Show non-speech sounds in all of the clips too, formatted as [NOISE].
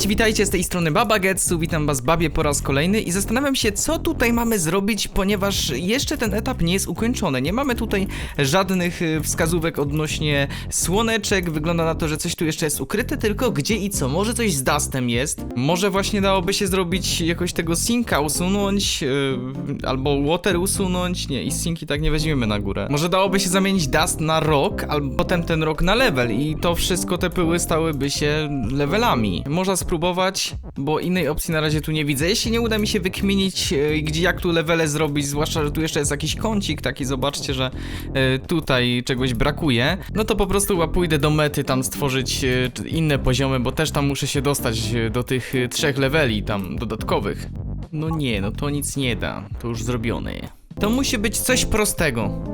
Cześć, witajcie z tej strony Baba Getsu, witam was babie po raz kolejny i zastanawiam się, co tutaj mamy zrobić, ponieważ jeszcze ten etap nie jest ukończony. Nie mamy tutaj żadnych y, wskazówek odnośnie słoneczek, wygląda na to, że coś tu jeszcze jest ukryte, tylko gdzie i co? Może coś z Dustem jest? Może właśnie dałoby się zrobić jakoś tego Sinka usunąć, y, albo Water usunąć? Nie, i Sinki tak nie weźmiemy na górę. Może dałoby się zamienić Dust na Rock, albo potem ten Rock na level i to wszystko, te pyły stałyby się levelami. Można spróbować, bo innej opcji na razie tu nie widzę. Jeśli nie uda mi się wykminić, e, gdzie jak tu levele zrobić, zwłaszcza, że tu jeszcze jest jakiś kącik taki, zobaczcie, że e, tutaj czegoś brakuje, no to po prostu chyba pójdę do mety tam stworzyć e, inne poziomy, bo też tam muszę się dostać do tych trzech leveli tam dodatkowych. No nie, no to nic nie da, to już zrobione. To musi być coś prostego.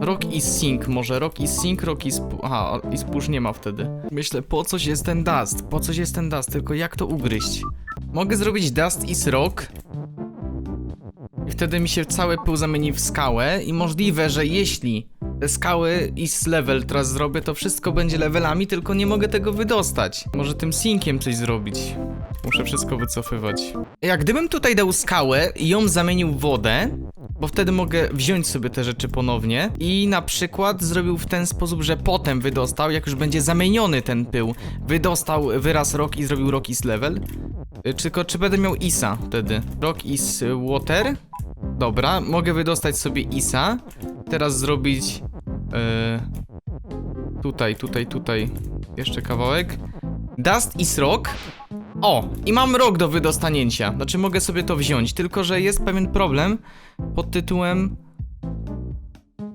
Rock i Sync, może Rock i Sync, Rock i Spu... Aha, i Spush nie ma wtedy. Myślę, po coś jest ten Dust, po coś jest ten Dust, tylko jak to ugryźć? Mogę zrobić Dust is Rock i wtedy mi się cały pył zamieni w skałę i możliwe, że jeśli te skały is level teraz zrobię, to wszystko będzie levelami, tylko nie mogę tego wydostać. Może tym Synciem coś zrobić. Muszę wszystko wycofywać. Jak gdybym tutaj dał skałę i ją zamienił w wodę, bo wtedy mogę wziąć sobie te rzeczy ponownie i na przykład zrobił w ten sposób, że potem wydostał, jak już będzie zamieniony ten pył, wydostał wyraz rock i zrobił rock is level. Y, Tylko czy będę miał isa wtedy? Rock is water. Dobra, mogę wydostać sobie isa. Teraz zrobić y, tutaj, tutaj, tutaj jeszcze kawałek. Dust is rock. O, i mam rok do wydostanięcia. Znaczy mogę sobie to wziąć, tylko że jest pewien problem pod tytułem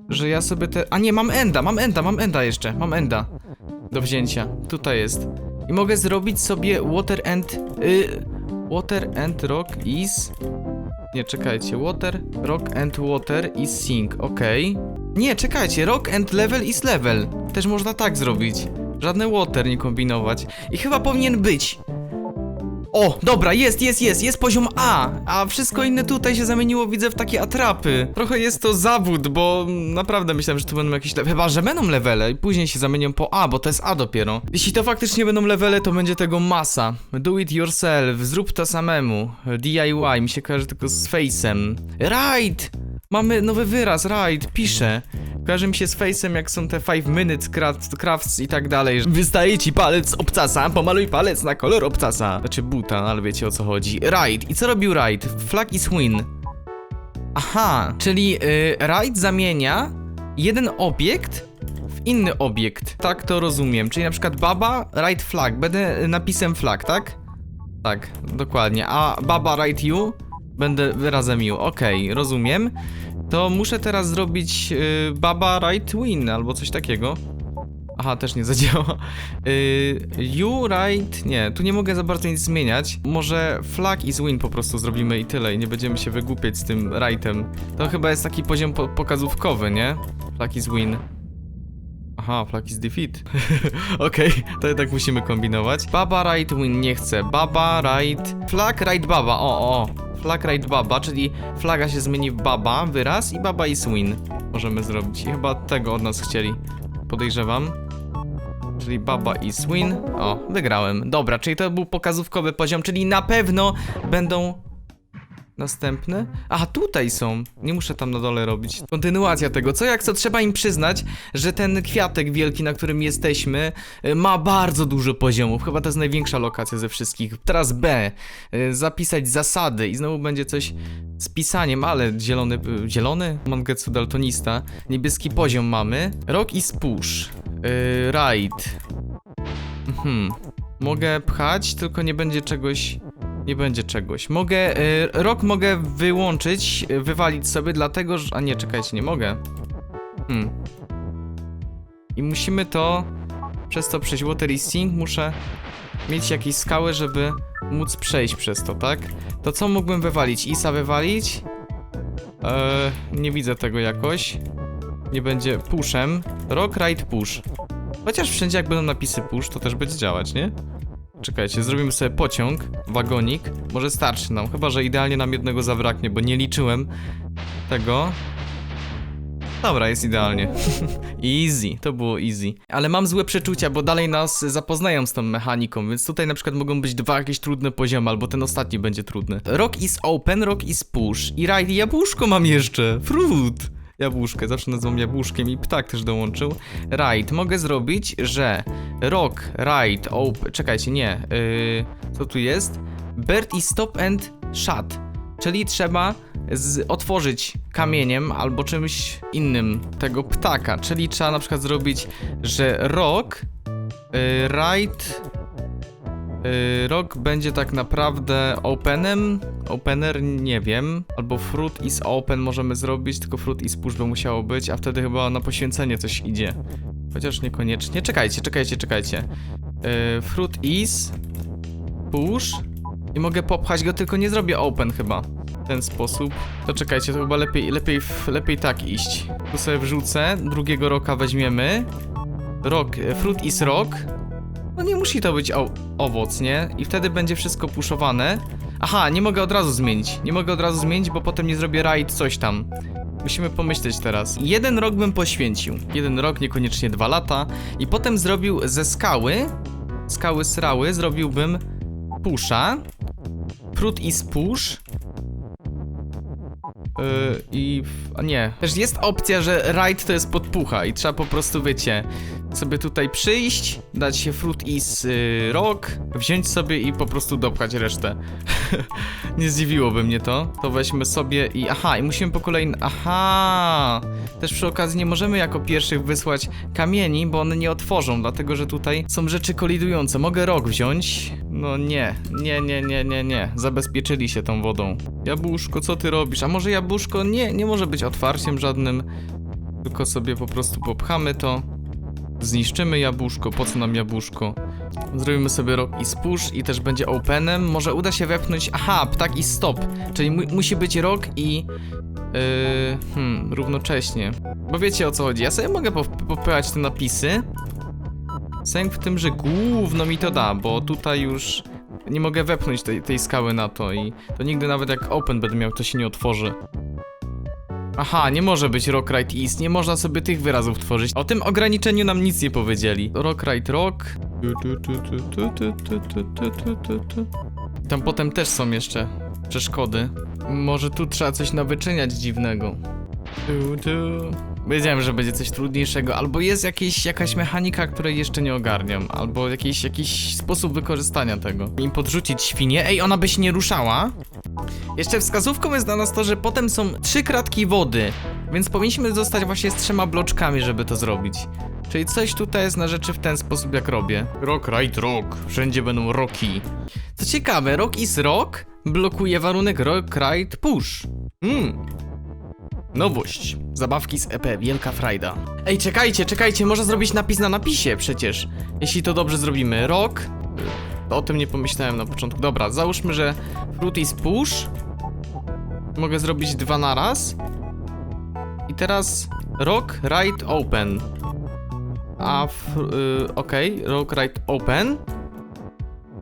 że ja sobie te... A nie, mam enda, mam enda, mam enda jeszcze, mam enda do wzięcia. Tutaj jest. I mogę zrobić sobie water and... Y, water and rock is... Nie, czekajcie. Water, rock and water is sink, okej. Nie, czekajcie, rock and level is level. Też można tak zrobić. Żadne water nie kombinować. I chyba powinien być. O, dobra, jest, jest, jest, jest poziom A, a wszystko inne tutaj się zamieniło, widzę, w takie atrapy. Trochę jest to zawód, bo naprawdę myślałem, że tu będą jakieś, chyba, że będą levele i później się zamienią po A, bo to jest A dopiero. Jeśli to faktycznie będą levele, to będzie tego masa. Do it yourself, zrób to samemu. DIY, mi się kojarzy tylko z face'em. Right! Mamy nowy wyraz, right, piszę. Kojarzy mi się z face'em, jak są te 5 minutes craft, crafts i tak dalej. Wystaje ci palec obcasa, pomaluj palec na kolor obcasa. Znaczy buta, ale wiecie o co chodzi. Right. I co robił Right? Flag is win. Aha, czyli y, Right zamienia jeden obiekt w inny obiekt. Tak to rozumiem. Czyli na przykład baba, right flag. Będę napisem flag, tak? Tak, dokładnie. A baba, right you? Będę wyrazem you. Okej, rozumiem. To muszę teraz zrobić y, baba, right win albo coś takiego. Aha, też nie zadziała. Y, you, right... Nie, tu nie mogę za bardzo nic zmieniać. Może flag is win po prostu zrobimy i tyle i nie będziemy się wygłupiać z tym rightem. To chyba jest taki poziom po pokazówkowy, nie? Flag is win. Aha, flag is defeat. [LAUGHS] Okej, to jednak musimy kombinować. Baba right win nie chcę. Baba right... Flag right baba, o, o. Flag right baba, czyli flaga się zmieni w baba, wyraz i baba is win. Możemy zrobić. I chyba tego od nas chcieli. Podejrzewam. Czyli baba is win. O, wygrałem. Dobra, czyli to był pokazówkowy poziom, czyli na pewno będą następne. Aha, tutaj są. Nie muszę tam na dole robić. Kontynuacja tego. Co jak co trzeba im przyznać, że ten kwiatek wielki, na którym jesteśmy, y, ma bardzo dużo poziomów. Chyba to jest największa lokacja ze wszystkich. Teraz B. Y, Zapisać zasady i znowu będzie coś z pisaniem, ale zielony, y, zielony? Mangetsu daltonista. Niebieski poziom mamy. Rock i spush. Yy, ride. Mhm. Mogę pchać, tylko nie będzie czegoś. Nie będzie czegoś. Mogę. Y, rok mogę wyłączyć, y, wywalić sobie, dlatego że. A nie, czekajcie, nie mogę. Hmm. I musimy to. Przez to przejść Water Sink muszę mieć jakieś skały, żeby móc przejść przez to, tak? To co mógłbym wywalić? Isa wywalić? Eee, nie widzę tego jakoś. Nie będzie pushem. Rock, right, push. Chociaż wszędzie jak będą napisy push, to też będzie działać, nie? Czekajcie, zrobimy sobie pociąg, wagonik. Może starczy nam, chyba że idealnie nam jednego zabraknie, bo nie liczyłem tego. Dobra, jest idealnie. [LAUGHS] easy, to było easy. Ale mam złe przeczucia, bo dalej nas zapoznają z tą mechaniką, więc tutaj na przykład mogą być dwa jakieś trudne poziomy, albo ten ostatni będzie trudny. Rock is open, rock is push. I ride jabłuszko mam jeszcze. Fruit. Jabłuszkę, zawsze nazywam jabłuszkiem i ptak też dołączył. Ride, mogę zrobić, że rock, ride, open, czekajcie, nie, yy, co tu jest? Bird is stop and shut, czyli trzeba z, otworzyć kamieniem albo czymś innym tego ptaka, czyli trzeba na przykład zrobić, że rock, yy, ride, yy, rock będzie tak naprawdę openem, opener nie wiem, albo fruit is open możemy zrobić, tylko fruit is push by musiało być, a wtedy chyba na poświęcenie coś idzie. Chociaż niekoniecznie. Czekajcie, czekajcie, czekajcie. Yy, fruit is push i mogę popchać go, tylko nie zrobię open chyba. W ten sposób. To czekajcie, to chyba lepiej, lepiej, lepiej tak iść. Tu sobie wrzucę, drugiego roka weźmiemy. Rock, e, fruit is rock. No nie musi to być owoc, nie? I wtedy będzie wszystko puszowane. Aha, nie mogę od razu zmienić. Nie mogę od razu zmienić, bo potem nie zrobię raid coś tam. Musimy pomyśleć teraz. Jeden rok bym poświęcił. Jeden rok, niekoniecznie dwa lata. I potem zrobił ze skały, skały srały, zrobiłbym pusha. Fruit is push. Yy, I. A nie. Też jest opcja, że ride to jest podpucha i trzeba po prostu, wiecie, sobie tutaj przyjść, dać się fruit is y, rock, wziąć sobie i po prostu dopchać resztę. [LAUGHS] nie zdziwiłoby mnie to. To weźmy sobie i. Aha, i musimy po kolei. Aha! Też przy okazji nie możemy jako pierwszych wysłać kamieni, bo one nie otworzą, dlatego że tutaj są rzeczy kolidujące. Mogę rok wziąć? No nie, nie, nie, nie, nie, nie. Zabezpieczyli się tą wodą. Jabłuszko, co ty robisz? A może jabłuszko nie, nie może być otwarciem żadnym, tylko sobie po prostu popchamy to. Zniszczymy jabłuszko, po co nam jabłuszko? Zrobimy sobie rock i spush i też będzie openem. Może uda się wepchnąć. Aha, ptak i stop. Czyli mu musi być rock i. Yy, hmm, równocześnie. Bo wiecie o co chodzi. Ja sobie mogę pop- popychać te napisy. Sęk w tym, że gówno mi to da, bo tutaj już nie mogę wepchnąć tej, tej skały na to i to nigdy nawet jak open będę miał, to się nie otworzy. Aha, nie może być rock, right, east, nie można sobie tych wyrazów tworzyć. O tym ograniczeniu nam nic nie powiedzieli. Rock, right, rock. Tam potem też są jeszcze przeszkody. Może tu trzeba coś nawyczyniać dziwnego. Wiedziałem, że będzie coś trudniejszego, albo jest jakieś, jakaś mechanika, której jeszcze nie ogarniam, albo jakiś, jakiś sposób wykorzystania tego. Im podrzucić świnię. Ej, ona by się nie ruszała? Jeszcze wskazówką jest dla nas to, że potem są trzy kratki wody, więc powinniśmy zostać właśnie z trzema bloczkami, żeby to zrobić. Czyli coś tutaj jest na rzeczy w ten sposób, jak robię. Rock, right, rock. Wszędzie będą roki. Co ciekawe, rock is rock blokuje warunek rock, right, push. Hmm. Nowość. Zabawki z EP, wielka frajda. Ej, czekajcie, czekajcie, można zrobić napis na napisie przecież. Jeśli to dobrze zrobimy. Rock. To o tym nie pomyślałem na początku. Dobra, załóżmy, że fruit is push. Mogę zrobić dwa naraz. I teraz rock, right, open. A, f- y, okej, rock, right, open.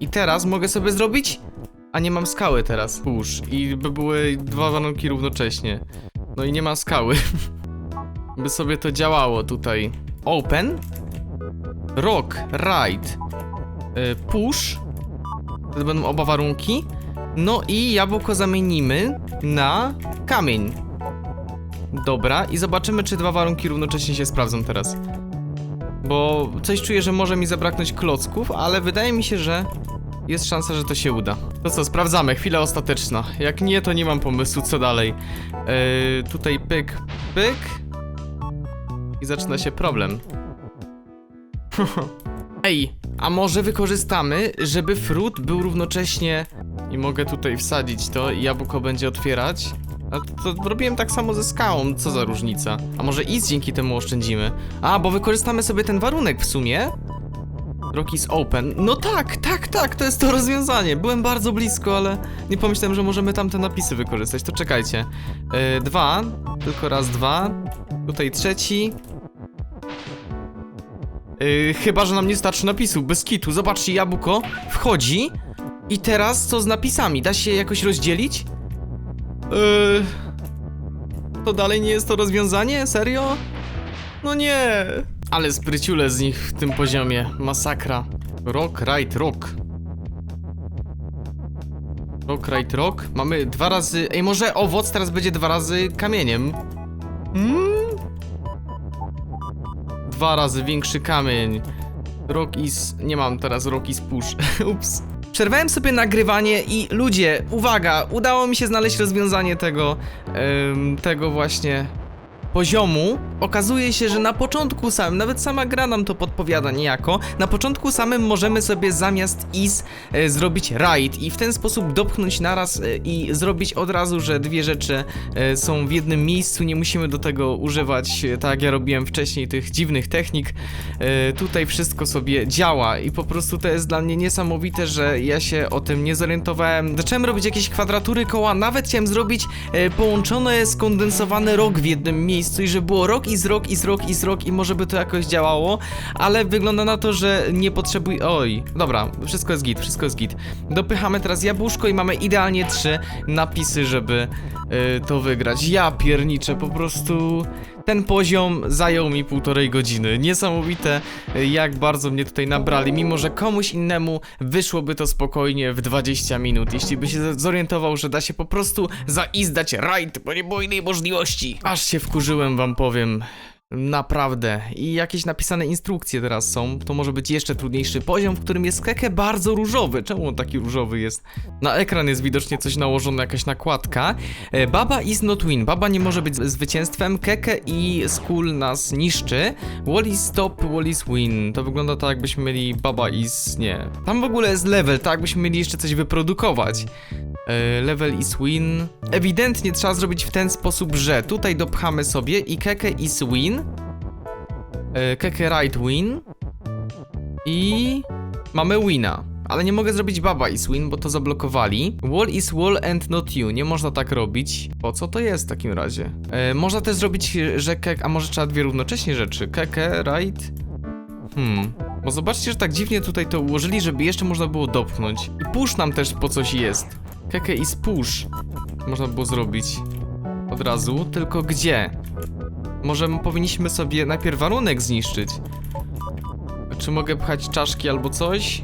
I teraz mogę sobie zrobić... A nie mam skały teraz. Push. I by były dwa warunki równocześnie. No i nie ma skały. [LAUGHS] by sobie to działało tutaj. Open. Rock, right. y, Push. To będą oba warunki. No i jabłko zamienimy na kamień. Dobra, i zobaczymy, czy dwa warunki równocześnie się sprawdzą teraz. Bo coś czuję, że może mi zabraknąć klocków, ale wydaje mi się, że jest szansa, że to się uda. To co, sprawdzamy, chwila ostateczna. Jak nie, to nie mam pomysłu, co dalej. Yy, tutaj pyk, pyk. I zaczyna się problem. [LAUGHS] Ej, a może wykorzystamy, żeby fruit był równocześnie... I mogę tutaj wsadzić to i jabłko będzie otwierać? A to robiłem tak samo ze skałą, co za różnica? A może i dzięki temu oszczędzimy? A, bo wykorzystamy sobie ten warunek w sumie? Rock is open. No tak, tak, tak, to jest to rozwiązanie. Byłem bardzo blisko, ale nie pomyślałem, że możemy tamte napisy wykorzystać. To czekajcie. Yy, dwa, tylko raz, dwa. Tutaj trzeci. Yy, chyba, że nam nie starczy napisu, bez kitu. Zobaczcie, jabłko wchodzi. I teraz co z napisami? Da się jakoś rozdzielić? Yy... To dalej nie jest to rozwiązanie? Serio? No nie! Ale spryciule z nich w tym poziomie. Masakra. Rock, right, rock. Rock, right, rock. Mamy dwa razy... Ej, może owoc teraz będzie dwa razy kamieniem? Hmm? Dwa razy większy kamień. Rock is... Nie mam teraz rock is push. [LAUGHS] Ups. Przerwałem sobie nagrywanie i ludzie, uwaga, udało mi się znaleźć rozwiązanie tego, tego właśnie poziomu. Okazuje się, że na początku samym, nawet sama gra nam to podpowiada niejako, na początku samym możemy sobie zamiast is e, zrobić right i w ten sposób dopchnąć naraz e, i zrobić od razu, że dwie rzeczy e, są w jednym miejscu, nie musimy do tego używać, e, tak jak ja robiłem wcześniej, tych dziwnych technik. E, tutaj wszystko sobie działa i po prostu to jest dla mnie niesamowite, że ja się o tym nie zorientowałem. Zacząłem robić jakieś kwadratury koła, nawet chciałem zrobić e, połączone, skondensowane rok w jednym miejscu i że było rok i z rok i z rok i z rok i może by to jakoś działało, ale wygląda na to, że nie potrzebuj... Oj, dobra, wszystko jest git, wszystko jest git. Dopychamy teraz jabłuszko i mamy idealnie trzy napisy, żeby to wygrać. Ja pierniczę, po prostu... Ten poziom zajął mi półtorej godziny. Niesamowite, e, jak bardzo mnie tutaj nabrali, mimo że komuś innemu wyszłoby to spokojnie w 20 minut, jeśli by się zorientował, że da się po prostu zaizdać rajd, bo nie było innej możliwości. Aż się wkurzyłem, wam powiem. Naprawdę. I jakieś napisane instrukcje teraz są. To może być jeszcze trudniejszy poziom, w którym jest keke bardzo różowy. Czemu on taki różowy jest? Na ekran jest widocznie coś nałożone, jakaś nakładka. E, Baba is not win. Baba nie może być zwycięstwem. Keke i Skull nas niszczy. Wall stop, Wall win. To wygląda tak, jakbyśmy mieli Baba is... nie. Tam w ogóle jest level, tak jakbyśmy mieli jeszcze coś wyprodukować. E, level is win. Ewidentnie trzeba zrobić w ten sposób, że tutaj dopchamy sobie i keke is win. E, keke right win. I mamy wina. Ale nie mogę zrobić baba is win, bo to zablokowali. Wall is wall and not you. Nie można tak robić. Po co to jest w takim razie? E, można też zrobić, że kek... A może trzeba dwie równocześnie rzeczy. Keke, right? Hmm. Bo zobaczcie, że tak dziwnie tutaj to ułożyli, żeby jeszcze można było dopchnąć. I push nam też po coś jest. Keke is push. Można było zrobić. Od razu, tylko gdzie? Może powinniśmy sobie najpierw warunek zniszczyć. Czy mogę pchać czaszki albo coś?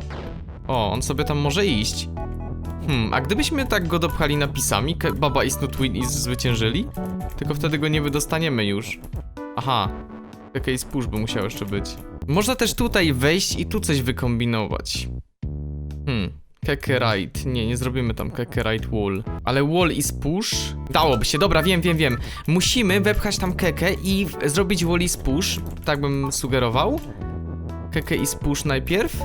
O, on sobie tam może iść. Hmm, a gdybyśmy tak go dopchali napisami, Baba is not win i zwyciężyli? Tylko wtedy go nie wydostaniemy już. Aha, Keke push by musiał jeszcze być. Można też tutaj wejść i tu coś wykombinować. Hmm. Keke right. Nie, nie zrobimy tam keke right wall. Ale wall is push. Dałoby się, dobra, wiem, wiem, wiem. Musimy wepchać tam kekę i zrobić wall is push. Tak bym sugerował. Keke is push najpierw.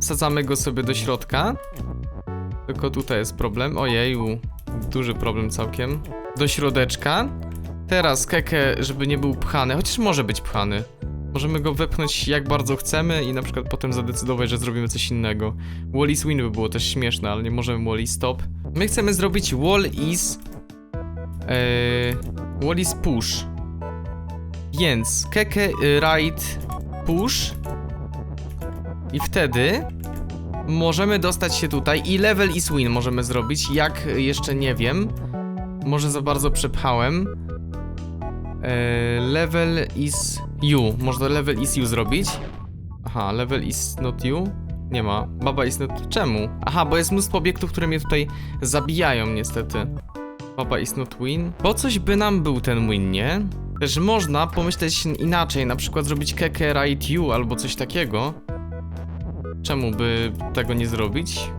Wsadzamy go sobie do środka. Tylko tutaj jest problem. Ojeju, duży problem całkiem. Do środeczka. Teraz kekę, żeby nie był pchany, chociaż może być pchany. Możemy go wepchnąć jak bardzo chcemy i na przykład potem zadecydować, że zrobimy coś innego. Wall is win by było też śmieszne, ale nie możemy wall is stop. My chcemy zrobić wall is... Eee, wall is push. Więc keke y, right push. I wtedy możemy dostać się tutaj i level is win możemy zrobić. Jak jeszcze nie wiem. Może za bardzo przepchałem. Eee, level is you. Można level is you zrobić. Aha, level is not you. Nie ma. Baba is not... Czemu? Aha, bo jest mnóstwo obiektów, które mnie tutaj zabijają niestety. Baba is not win. Po coś by nam był ten win, nie? Też można pomyśleć inaczej, na przykład zrobić keke right you albo coś takiego. Czemu by tego nie zrobić?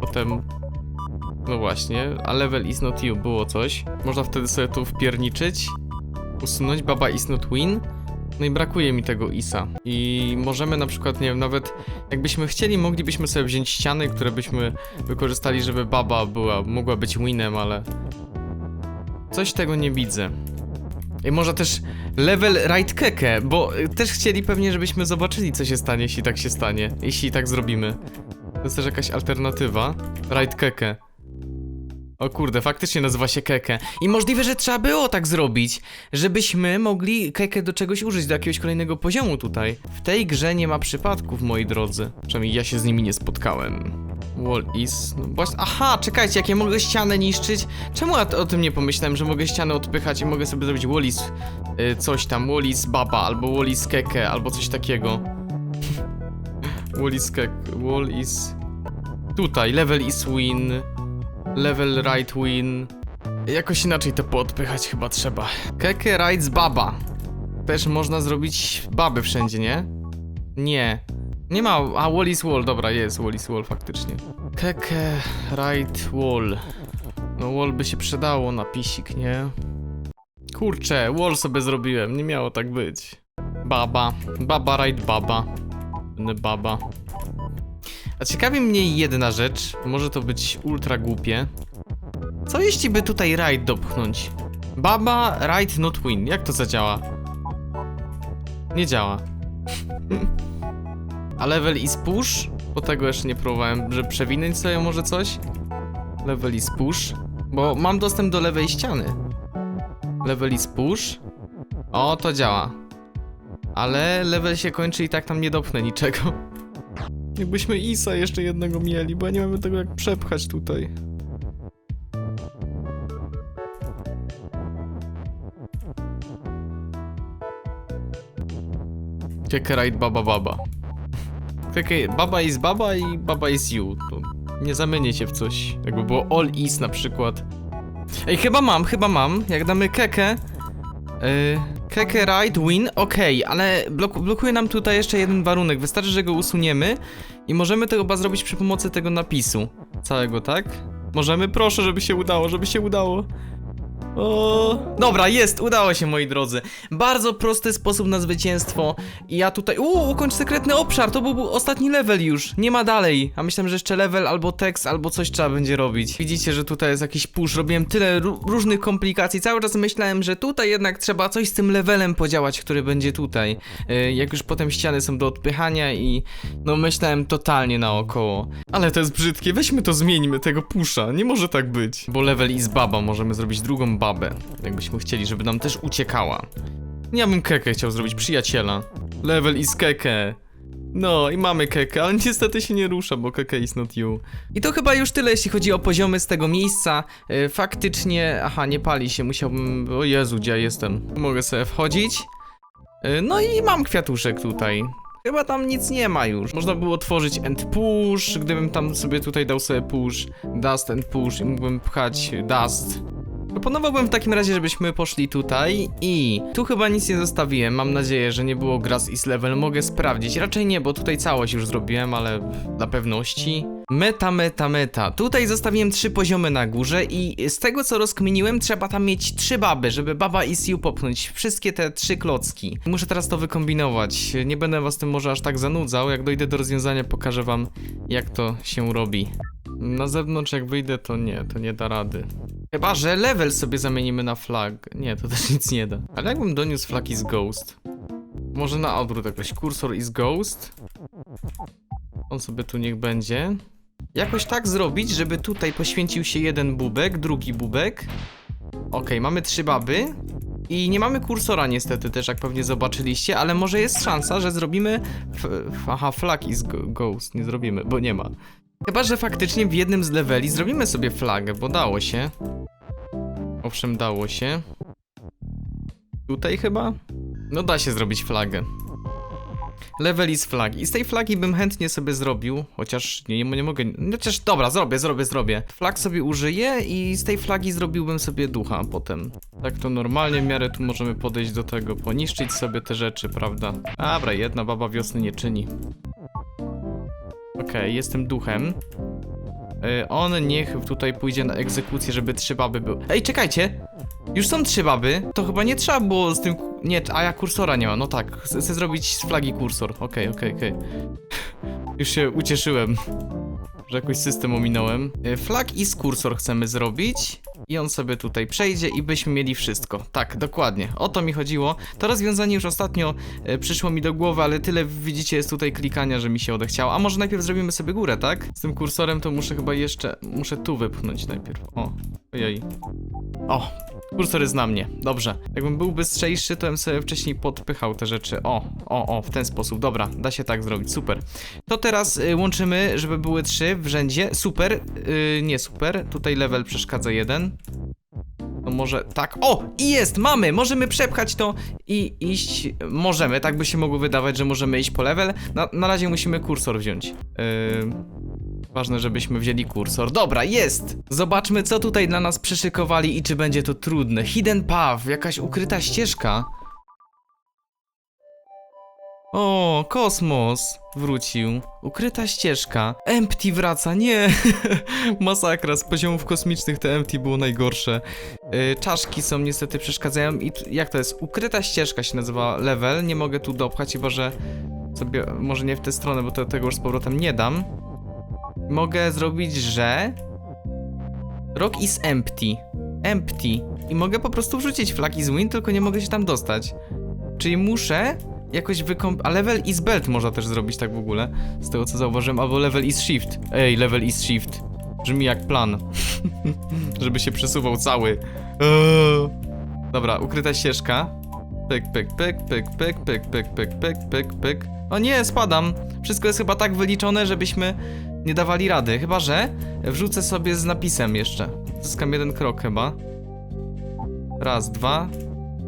Potem... No właśnie, a level is not you było coś. Można wtedy sobie tu wpierniczyć. Usunąć baba is not win. No i brakuje mi tego isa. I możemy na przykład, nie wiem, nawet jakbyśmy chcieli, moglibyśmy sobie wziąć ściany, które byśmy wykorzystali, żeby baba była, mogła być winem, ale... Coś tego nie widzę. I może też level right keke, bo też chcieli pewnie, żebyśmy zobaczyli, co się stanie, jeśli tak się stanie. Jeśli tak zrobimy. To jest też jakaś alternatywa. Right keke. O kurde, faktycznie nazywa się Keke. I możliwe, że trzeba było tak zrobić, żebyśmy mogli Keke do czegoś użyć, do jakiegoś kolejnego poziomu tutaj. W tej grze nie ma przypadków, moi drodzy. Przynajmniej ja się z nimi nie spotkałem. Wall is... No właśnie, aha, czekajcie, jak ja mogę ścianę niszczyć? Czemu ja o tym nie pomyślałem, że mogę ścianę odpychać i mogę sobie zrobić wall is... Y, coś tam, wall is baba, albo wall is keke, albo coś takiego. [LAUGHS] wall is kek... wall is... Tutaj, level is win... Level right win... Jakoś inaczej to poodpychać chyba trzeba. Keke rides baba. Też można zrobić baby wszędzie, nie? Nie. Nie ma. A wall is wall, dobra, jest wall is wall faktycznie. Keke right wall. No wall by się przydało na pisik, nie? Kurczę, wall sobie zrobiłem, nie miało tak być. Baba. Baba right baba. Baba. A ciekawi mnie jedna rzecz, może to być ultra głupie. Co jeśli by tutaj right dopchnąć? Baba right not win. Jak to zadziała? Nie działa. [LAUGHS] A level is push? Bo tego jeszcze nie próbowałem, że przewinąć sobie może coś? Level is push? Bo mam dostęp do lewej ściany. Level is push? O, to działa. Ale level się kończy i tak tam nie dopnę niczego. Jakbyśmy Isa jeszcze jednego mieli, bo nie mamy tego jak przepchać tutaj. Kekerite baba baba. Keke, baba is baba i baba is you. To nie zamienię się w coś. Jakby było all is na przykład. Ej, chyba mam, chyba mam. Jak damy keke. Yy, keke right win, okej, ale blok blokuje nam tutaj jeszcze jeden warunek. Wystarczy, że go usuniemy i możemy to chyba zrobić przy pomocy tego napisu. Całego, tak? Możemy? Proszę, żeby się udało, żeby się udało. O, dobra, jest, udało się moi drodzy. Bardzo prosty sposób na zwycięstwo. I ja tutaj. Uuu, ukończ sekretny obszar, to był, ostatni level już. Nie ma dalej. A myślałem, że jeszcze level albo tekst, albo coś trzeba będzie robić. Widzicie, że tutaj jest jakiś push. Robiłem tyle ró- różnych komplikacji. Cały czas myślałem, że tutaj jednak trzeba coś z tym levelem podziałać, który będzie tutaj. Yy, jak już potem ściany są do odpychania i no myślałem totalnie naokoło. Ale to jest brzydkie, weźmy to zmieńmy, tego pusza. Nie może tak być. Bo level is baba, możemy zrobić drugą babę. Jakbyśmy chcieli, żeby nam też uciekała. Ja bym kekę chciał zrobić, przyjaciela. Level is keke. No i mamy kekę, ale niestety się nie rusza, bo keke is not you. I to chyba już tyle, jeśli chodzi o poziomy z tego miejsca. E, faktycznie, aha, nie pali się, musiałbym... O Jezu, gdzie ja jestem? Mogę sobie wchodzić. E, no i mam kwiatuszek tutaj. Chyba tam nic nie ma już. Można było tworzyć end push, gdybym tam sobie tutaj dał sobie push, dust and push i mógłbym pchać dust. Proponowałbym w takim razie, żebyśmy poszli tutaj i tu chyba nic nie zostawiłem. Mam nadzieję, że nie było grass is level. Mogę sprawdzić. Raczej nie, bo tutaj całość już zrobiłem, ale dla pewności. Meta, meta, meta. Tutaj zostawiłem trzy poziomy na górze i z tego co rozkminiłem, trzeba tam mieć trzy baby, żeby baba is you popchnąć. Wszystkie te trzy klocki. Muszę teraz to wykombinować. Nie będę was tym może aż tak zanudzał. Jak dojdę do rozwiązania, pokażę wam, jak to się robi. Na zewnątrz jak wyjdę, to nie, to nie da rady. Chyba, że level sobie zamienimy na flag. Nie, to też nic nie da. Ale jakbym doniósł flag is ghost? Może na odwrót jakoś. Kursor is ghost. On sobie tu niech będzie. Jakoś tak zrobić, żeby tutaj poświęcił się jeden bubek, drugi bubek. Okej, mamy trzy baby. I nie mamy kursora niestety też, jak pewnie zobaczyliście, ale może jest szansa, że zrobimy... F aha, flag is ghost. Nie zrobimy, bo nie ma. Chyba, że faktycznie w jednym z leveli zrobimy sobie flagę, bo dało się. Owszem, dało się. Tutaj chyba? No da się zrobić flagę. Level is flag. I z tej flagi bym chętnie sobie zrobił, chociaż nie, nie mogę. no Chociaż dobra, zrobię, zrobię, zrobię. Flag sobie użyję i z tej flagi zrobiłbym sobie ducha potem. Tak to normalnie w miarę tu możemy podejść do tego, poniszczyć sobie te rzeczy, prawda? Dobra, jedna baba wiosny nie czyni. Okej, jestem duchem. Y, On niech tutaj pójdzie na egzekucję, żeby trzy baby były. Ej, czekajcie! Już są trzy baby, to chyba nie trzeba było z tym... Nie, a ja kursora nie ma, no tak. Chcę zrobić z flagi kursor. Okej, okej, okej. [LAUGHS] Już się ucieszyłem, że jakoś system ominąłem. Y, Flag i z kursor chcemy zrobić. I on sobie tutaj przejdzie i byśmy mieli wszystko. Tak, dokładnie. O to mi chodziło. To rozwiązanie już ostatnio e, przyszło mi do głowy, ale tyle widzicie jest tutaj klikania, że mi się odechciało. A może najpierw zrobimy sobie górę, tak? Z tym kursorem to muszę chyba jeszcze... Muszę tu wypchnąć najpierw. O, ojej. O, Kursor jest na mnie, dobrze. Jakbym był bystrzejszy, to bym sobie wcześniej podpychał te rzeczy. O, o, o, w ten sposób, dobra, da się tak zrobić, super. To teraz y, łączymy, żeby były trzy w rzędzie, super, y, nie super, tutaj level przeszkadza jeden. No może tak, o, i jest, mamy, możemy przepchać to i iść, możemy, tak by się mogło wydawać, że możemy iść po level. Na, na razie musimy kursor wziąć. Yy... Ważne, żebyśmy wzięli kursor. Dobra, jest! Zobaczmy, co tutaj dla nas przyszykowali i czy będzie to trudne. Hidden Path, jakaś ukryta ścieżka. O, kosmos wrócił. Ukryta ścieżka. Empty wraca, nie! [LAUGHS] Masakra, z poziomów kosmicznych te Empty było najgorsze. Yy, czaszki są niestety przeszkadzają i jak to jest? Ukryta ścieżka się nazywa level. Nie mogę tu dopchać, chyba że sobie, może nie w tę stronę, bo to, tego już z powrotem nie dam. Mogę zrobić, że rock is empty. Empty. I mogę po prostu wrzucić flag is win, tylko nie mogę się tam dostać. Czyli muszę jakoś wykąp... A level is belt można też zrobić tak w ogóle. Z tego co zauważyłem. Albo level is shift. Ej, level is shift. Brzmi jak plan. [LAUGHS] Żeby się przesuwał cały. Eee. Dobra, ukryta ścieżka. Pyk, pyk, pyk, pyk, pyk, pyk, pyk, pyk, pyk, pyk, pyk. O nie, spadam. Wszystko jest chyba tak wyliczone, żebyśmy nie dawali rady. Chyba, że wrzucę sobie z napisem jeszcze. Zyskam jeden krok chyba. Raz, dwa,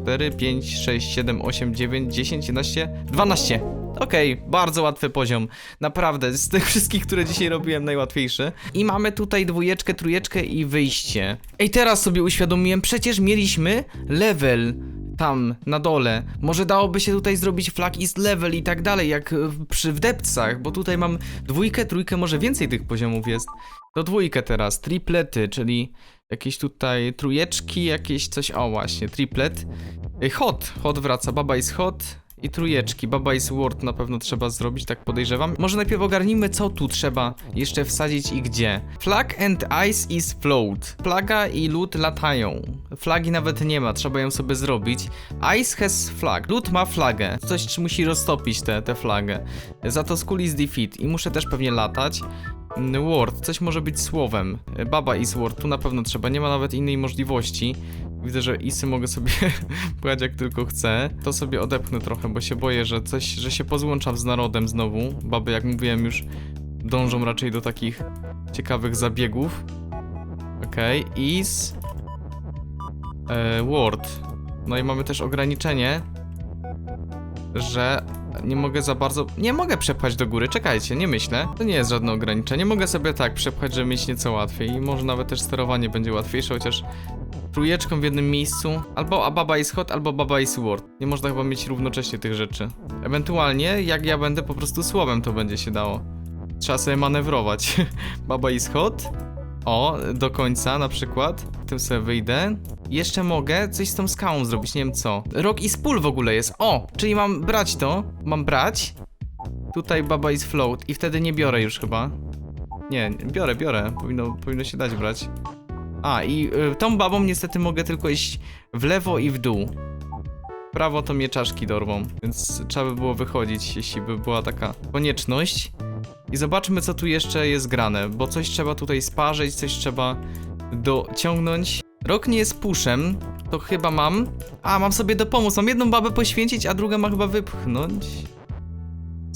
cztery, pięć, sześć, siedem, osiem, dziewięć, dziesięć, jedenaście, dwanaście. Okej, bardzo łatwy poziom. Naprawdę, z tych wszystkich, które dzisiaj robiłem, najłatwiejszy. I mamy tutaj dwójeczkę, trójeczkę i wyjście. Ej, teraz sobie uświadomiłem, przecież mieliśmy level tam na dole. Może dałoby się tutaj zrobić flag is level i tak dalej, jak przy w depcach, bo tutaj mam dwójkę, trójkę, może więcej tych poziomów jest. To dwójkę teraz, triplety, czyli jakieś tutaj trójeczki, jakieś coś, o właśnie, triplet. Y, Hot, hot wraca, baba is hot. I trójeczki, baba is word na pewno trzeba zrobić, tak podejrzewam. Może najpierw ogarnijmy, co tu trzeba jeszcze wsadzić i gdzie. Flag and ice is float. Flaga i lód latają. Flagi nawet nie ma, trzeba ją sobie zrobić. Ice has flag. Lód ma flagę. Coś musi roztopić tę tę flagę. Za to school is defeat. I muszę też pewnie latać. Mm, Word, coś może być słowem. Baba is word, tu na pewno trzeba, nie ma nawet innej możliwości. Widzę, że isy mogę sobie [LAUGHS] płać jak tylko chcę. To sobie odepchnę trochę, bo się boję, że coś, że się pozłączam z narodem znowu. Baby, jak mówiłem, już dążą raczej do takich ciekawych zabiegów. Okej, is... E, word. No i mamy też ograniczenie, że nie mogę za bardzo. Nie mogę przepchać do góry, czekajcie, nie myślę. To nie jest żadne ograniczenie. Mogę sobie tak przepchać, żeby mieć nieco łatwiej. I może nawet też sterowanie będzie łatwiejsze, chociaż trójeczką w jednym miejscu. Albo a baba is hot, albo baba is word. Nie można chyba mieć równocześnie tych rzeczy. Ewentualnie, jak ja będę po prostu słowem, to będzie się dało. Trzeba sobie manewrować. [LAUGHS] baba is hot. O, do końca na przykład. Tym sobie wyjdę. Jeszcze mogę coś z tą skałą zrobić, nie wiem co. Rock i spool w ogóle jest. O, czyli mam brać to. Mam brać. Tutaj baba is float i wtedy nie biorę już chyba. Nie, biorę, biorę. Powinno, powinno się dać brać. A, i y, tą babą niestety mogę tylko iść w lewo i w dół. Prawo to mnie czaszki dorwą, więc trzeba by było wychodzić, jeśli by była taka konieczność. I zobaczmy, co tu jeszcze jest grane, bo coś trzeba tutaj sparzyć, coś trzeba dociągnąć. Rok nie jest puszem, to chyba mam. A, mam sobie dopomóc. Mam jedną babę poświęcić, a druga ma chyba wypchnąć.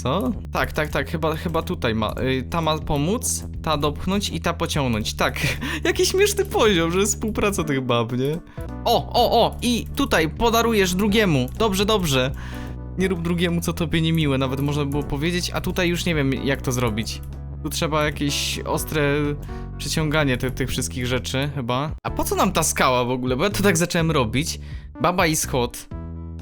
Co? Tak, tak, tak, chyba, chyba tutaj ma. Y, ta ma pomóc, ta dopchnąć i ta pociągnąć. Tak, [LAUGHS] jaki śmieszny poziom, że jest współpraca tych bab, nie? O, o, o! I tutaj podarujesz drugiemu. Dobrze, dobrze. Nie rób drugiemu, co tobie niemiłe, nawet można było powiedzieć, a tutaj już nie wiem, jak to zrobić. Tu trzeba jakieś ostre przyciąganie ty, tych wszystkich rzeczy, chyba. A po co nam ta skała w ogóle? Bo ja to tak zacząłem robić. Baba i schod.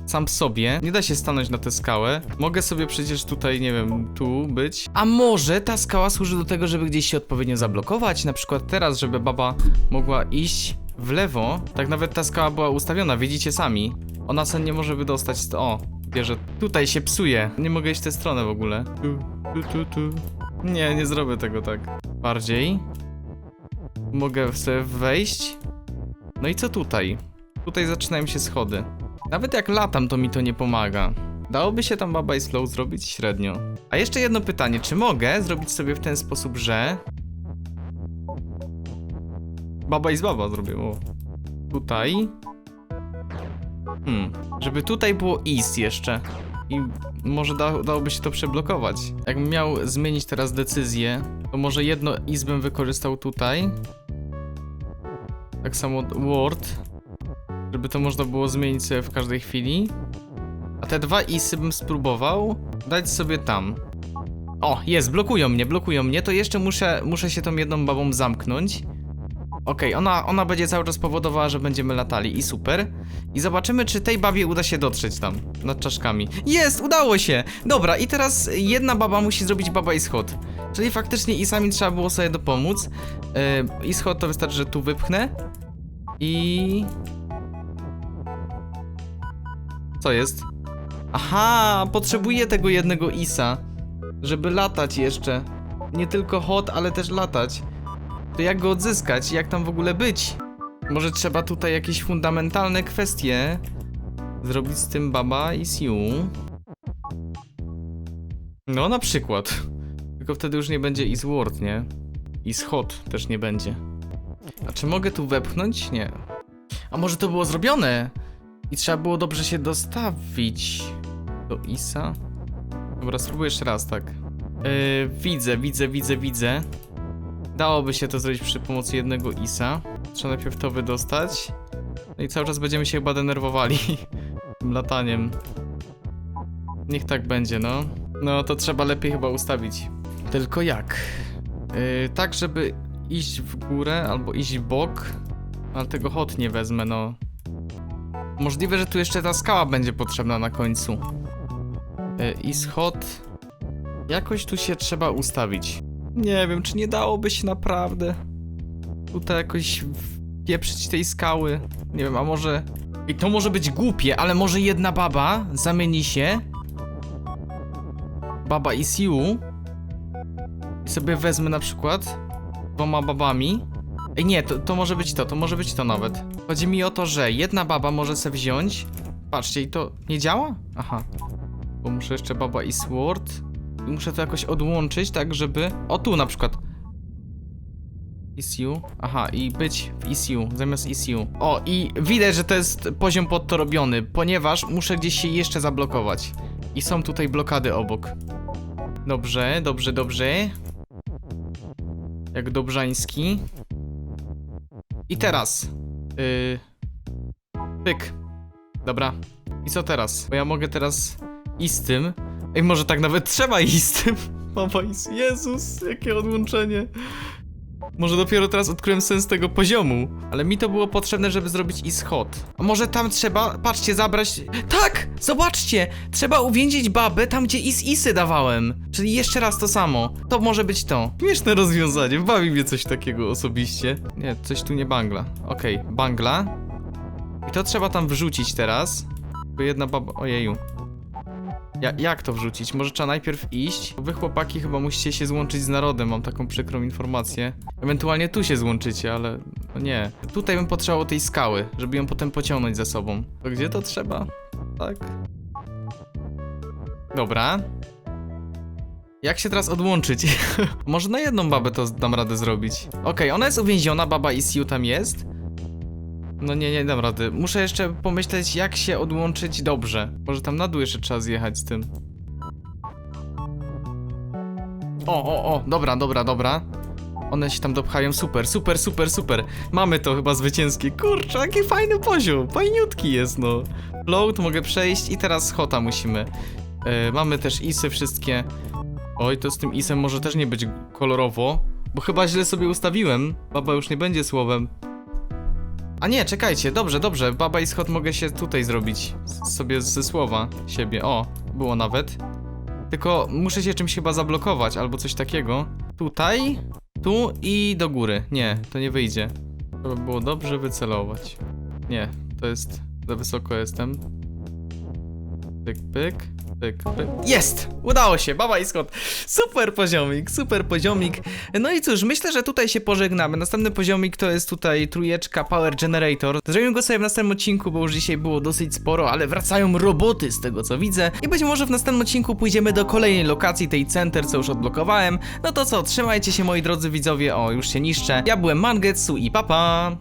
Sam sobie. Nie da się stanąć na tę skałę. Mogę sobie przecież tutaj, nie wiem, tu być. A może ta skała służy do tego, żeby gdzieś się odpowiednio zablokować? Na przykład teraz, żeby baba mogła iść w lewo. Tak nawet ta skała była ustawiona, widzicie sami. Ona sen nie może wydostać. O, bierze. Tutaj się psuje. Nie mogę iść w tę stronę w ogóle. Tu, tu, tu, tu. Nie, nie zrobię tego tak. Bardziej. Mogę sobie wejść. No i co tutaj? Tutaj zaczynają się schody. Nawet jak latam, to mi to nie pomaga. Dałoby się tam Baba i Slow zrobić średnio. A jeszcze jedno pytanie, czy mogę zrobić sobie w ten sposób, że... Baba i z Baba zrobię. Tutaj. Hmm, żeby tutaj było is jeszcze. I może da, dałoby się to przeblokować. Jakbym miał zmienić teraz decyzję, to może jedno is bym wykorzystał tutaj. Tak samo word. Żeby to można było zmienić sobie w każdej chwili. A te dwa isy bym spróbował dać sobie tam. O, jest, blokują mnie, blokują mnie, to jeszcze muszę, muszę się tą jedną babą zamknąć. Okej, ona, ona będzie cały czas powodowała, że będziemy latali i super. I zobaczymy, czy tej babie uda się dotrzeć tam, nad czaszkami. Jest, udało się! Dobra, i teraz jedna baba musi zrobić baba i schod. Czyli faktycznie i sami trzeba było sobie dopomóc. Yy, I schod to wystarczy, że tu wypchnę. I... Co jest? Aha, potrzebuję tego jednego isa, żeby latać jeszcze. Nie tylko hot, ale też latać. To jak go odzyskać? Jak tam w ogóle być? Może trzeba tutaj jakieś fundamentalne kwestie zrobić z tym baba i siu. No na przykład. Tylko wtedy już nie będzie is word, nie? Is hot też nie będzie. A czy mogę tu wepchnąć? Nie. A może to było zrobione? I trzeba było dobrze się dostawić do isa? Dobra, spróbuję jeszcze raz, tak. Yy, widzę, widzę, widzę, widzę. Dałoby się to zrobić przy pomocy jednego isa. Trzeba najpierw to wydostać. No i cały czas będziemy się chyba denerwowali [LAUGHS] tym lataniem. Niech tak będzie, no. No to trzeba lepiej chyba ustawić. Tylko jak? Yy, tak, żeby iść w górę albo iść w bok. Ale tego hot nie wezmę, no. Możliwe, że tu jeszcze ta skała będzie potrzebna na końcu. Yy, I schod. Jakoś tu się trzeba ustawić. Nie wiem, czy nie dałoby się naprawdę tutaj jakoś pieprzyć tej skały. Nie wiem, a może... I to może być głupie, ale może jedna baba zamieni się Baba i Siu I sobie wezmę na przykład Dwoma babami Ej nie, to, to może być to, to może być to nawet Chodzi mi o to, że jedna baba może se wziąć Patrzcie, i to nie działa? Aha Bo muszę jeszcze baba i sword I muszę to jakoś odłączyć, tak żeby... O tu na przykład ECU? Aha, i być w ECU, zamiast ECU. O, i widać, że to jest poziom pod to robiony, ponieważ muszę gdzieś się jeszcze zablokować. I są tutaj blokady obok. Dobrze, dobrze, dobrze. Jak dobrzański. I teraz. Yy... Pyk. Dobra. I co teraz? Bo ja mogę teraz iść z tym. Ej, może tak nawet trzeba iść z tym. [LAUGHS] Mama. Jezus, jakie odłączenie. Może dopiero teraz odkryłem sens tego poziomu. Ale mi to było potrzebne, żeby zrobić i schod. A może tam trzeba, patrzcie, zabrać... Tak! Zobaczcie! Trzeba uwięzić babę tam, gdzie is-isy dawałem. Czyli jeszcze raz to samo. To może być to. Śmieszne rozwiązanie, bawi mnie coś takiego osobiście. Nie, coś tu nie bangla. Okej, bangla. I to trzeba tam wrzucić teraz. Bo jedna baba... Ojeju. Ja, jak to wrzucić? Może trzeba najpierw iść? Wy chłopaki chyba musicie się złączyć z narodem, mam taką przykrą informację. Ewentualnie tu się złączycie, ale no nie. Tutaj bym potrzebował tej skały, żeby ją potem pociągnąć za sobą. To gdzie to trzeba? Tak. Dobra. Jak się teraz odłączyć? [LAUGHS] Może na jedną babę to dam radę zrobić. Okej, ona jest uwięziona, baba i Siu tam jest. No nie, nie dam rady. Muszę jeszcze pomyśleć, jak się odłączyć dobrze. Może tam na dół jeszcze trzeba zjechać z tym. O, o, o, dobra, dobra, dobra. One się tam dopchają, super, super, super, super. Mamy to chyba zwycięskie. Kurczę, jaki fajny poziom, fajniutki jest, no. Float mogę przejść i teraz hota musimy. E, mamy też isy wszystkie. Oj, to z tym isem może też nie być kolorowo, bo chyba źle sobie ustawiłem. Baba już nie będzie słowem. A nie, czekajcie, dobrze, dobrze. Baba i schod mogę się tutaj zrobić. Sobie ze słowa siebie. O, było nawet. Tylko muszę się czymś chyba zablokować albo coś takiego. Tutaj, tu i do góry. Nie, to nie wyjdzie. By było dobrze wycelować. Nie, to jest. Za wysoko jestem. Pyk, pyk. Pyk, pyk. Jest! Udało się, baba i schod. Super poziomik, super poziomik. No i cóż, myślę, że tutaj się pożegnamy. Następny poziomik to jest tutaj trójeczka Power Generator. Zrobimy go sobie w następnym odcinku, bo już dzisiaj było dosyć sporo, ale wracają roboty z tego co widzę. I być może w następnym odcinku pójdziemy do kolejnej lokacji, tej center, co już odblokowałem. No to co, trzymajcie się moi drodzy widzowie, o już się niszczę. Ja byłem Mangetsu i papa.